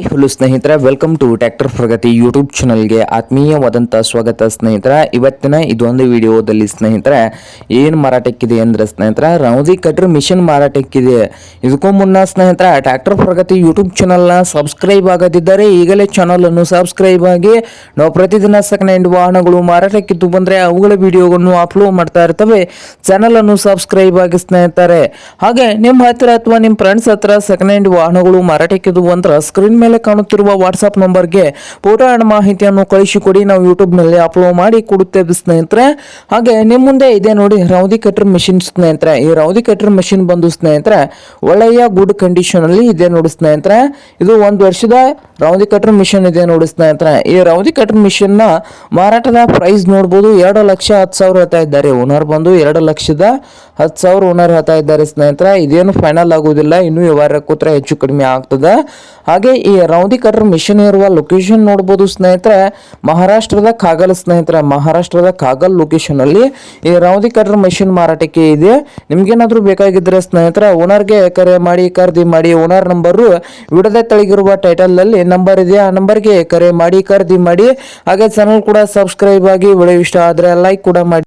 Hi hello ಸ್ನೇಹಿತರೆ welcome to tractor Pragati YouTube ಚಾನಲ್ಗೆ ಆತ್ಮೀಯವಾದಂಥ ಸ್ವಾಗತ ಸ್ನೇಹಿತರ. ಇವತ್ತಿನ ಇದೊಂದು ವಿಡಿಯೋದಲ್ಲಿ ಸ್ನೇಹಿತರೆ, ಏನು ಮಾರಾಟಕ್ಕಿದೆ ಅಂದರೆ ಸ್ನೇಹಿತರ ರೌದಿ ಕಟ್ರ್ ಮಿಷನ್ ಮಾರಾಟಕ್ಕಿದೆ. ಇದಕ್ಕೂ ಮುನ್ನ ಸ್ನೇಹಿತರ ಟ್ಯಾಕ್ಟರ್ ಪ್ರಗತಿ ಯೂಟ್ಯೂಬ್ ಚಾನಲ್ನ ಸಬ್ಸ್ಕ್ರೈಬ್ ಆಗದಿದ್ದರೆ ಈಗಲೇ ಚಾನಲನ್ನು ಸಬ್ಸ್ಕ್ರೈಬ್ ಆಗಿ ನಾವು ಪ್ರತಿದಿನ ಸೆಕೆಂಡ್ ಹ್ಯಾಂಡ್ ವಾಹನಗಳು ಮಾರಾಟಕ್ಕಿದ್ದು ಬಂದರೆ ಅವುಗಳ ವಿಡಿಯೋಗಳನ್ನು ಅಪ್ಲೋಡ್ ಮಾಡ್ತಾ ಇರ್ತವೆ. ಚಾನಲನ್ನು ಸಬ್ಸ್ಕ್ರೈಬ್ ಆಗಿ ಸ್ನೇಹಿತರೆ. ಹಾಗೆ ನಿಮ್ಮ ಹತ್ತಿರ ಅಥವಾ ನಿಮ್ಮ ಫ್ರೆಂಡ್ಸ್ ಹತ್ರ ಸೆಕೆಂಡ್ ಹ್ಯಾಂಡ್ ವಾಹನಗಳು ಮಾರಾಟಕ್ಕಿದ್ದು ಅಂದ್ರೆ ಸ್ಕ್ರೀನ್ ಮೇಲೆ ಕಾಣುತ್ತಿರುವ ವಾಟ್ಸ್ಆಪ್ ನಂಬರ್ಗೆ ಫೋಟೋ ಆ್ಯಂಡ್ ಮಾಹಿತಿಯನ್ನು ಕಳಿಸಿಕೊಡಿ. ನಾವು ಯೂಟ್ಯೂಬ್ನಲ್ಲಿ ಅಪ್ಲೋಡ್ ಮಾಡಿ ಕೊಡುತ್ತೇವೆ ಸ್ನೇಹಿತರೆ. ಹಾಗೆ ನಿಮ್ಮ ಮುಂದೆ ಇದೆ ನೋಡಿ ರೌದಿ ಕಟರ್ ಮಿಷಿನ್ ಸ್ನೇಹಿತರೆ. ಈ ರೌದಿ ಕಟರ್ ಮಿಷಿನ್ ಬಂದು ಸ್ನೇಹಿತರೆ, ಒಳ್ಳೆಯ ಗುಡ್ ಕಂಡೀಷನ್ ಅಲ್ಲಿ ಇದೆ ನೋಡಿ ಸ್ನೇಹಿತರೆ. ಇದು ಒಂದು ವರ್ಷದ ರೌದಿ ಕಟರ್ ಮಿಷನ್ ಇದೆ ನೋಡಿ ಸ್ನೇಹಿತರೆ. ಈ ರೌದಿ ಕಟರ್ನ ಮಾರಾಟದ ಪ್ರೈಸ್ ನೋಡ್ಬೋದು ಎರಡು ಲಕ್ಷ ಹತ್ತು ಸಾವಿರ ಹೇಳ್ತಾ ಇದ್ದಾರೆ. ಓನರ್ ಬಂದು ಎರಡು ಲಕ್ಷದ ಹತ್ತು ಸಾವಿರ ಓನರ್ ಹೇಳ್ತಾ ಇದ್ದಾರೆ ಸ್ನೇಹಿತರೆ. ಇದೇನು ಫೈನಲ್ ಆಗುವುದಿಲ್ಲ ಇನ್ನೂ ವ್ಯವಹಾರ ಕೂತ್ರೆ ಹೆಚ್ಚು ಕಡಿಮೆ ಆಗ್ತದೆ. ಹಾಗೆ ಈ ರೌದಿ ಕಟ್ರ್ ಮಿಷನ್ ಇರುವ ಲೊಕೇಶನ್ ನೋಡ್ಬೋದು ಸ್ನೇಹಿತರೆ. ಮಹಾರಾಷ್ಟ್ರದ ಕಾಗಲ್ ಸ್ನೇಹಿತರೆ, ಮಹಾರಾಷ್ಟ್ರದ ಕಾಗಲ್ ಲೊಕೇಶನ್ ಅಲ್ಲಿ ಈ ರೌದಿ ಕಟ್ರ್ ಮಿಷನ್ ಮಾರಾಟಕ್ಕೆ ಇದೆ. ನಿಮ್ಗೇನಾದ್ರೂ ಬೇಕಾಗಿದ್ರೆ ಸ್ನೇಹಿತರೆ ಓನರ್ಗೆ ಕರೆ ಮಾಡಿ, ಖರೀದಿ ಮಾಡಿ ಓನರ್ ನಂಬರು ವಿಡದೆ ತಳಗಿರುವ ಟೈಟಲ್ ಅಲ್ಲಿ ನಂಬರ್ ಇದೆ. ಆ ನಂಬರ್ಗೆ ಕರೆ ಮಾಡಿ, ಖರೀದಿ ಮಾಡಿ. ಹಾಗೆ ಚಾನಲ್ ಕೂಡ ಸಬ್ಸ್ಕ್ರೈಬ್ ಆಗಿ, ವಿಡಿಯೋ ಇಷ್ಟ ಆದ್ರೆ ಲೈಕ್ ಕೂಡ ಮಾಡಿ.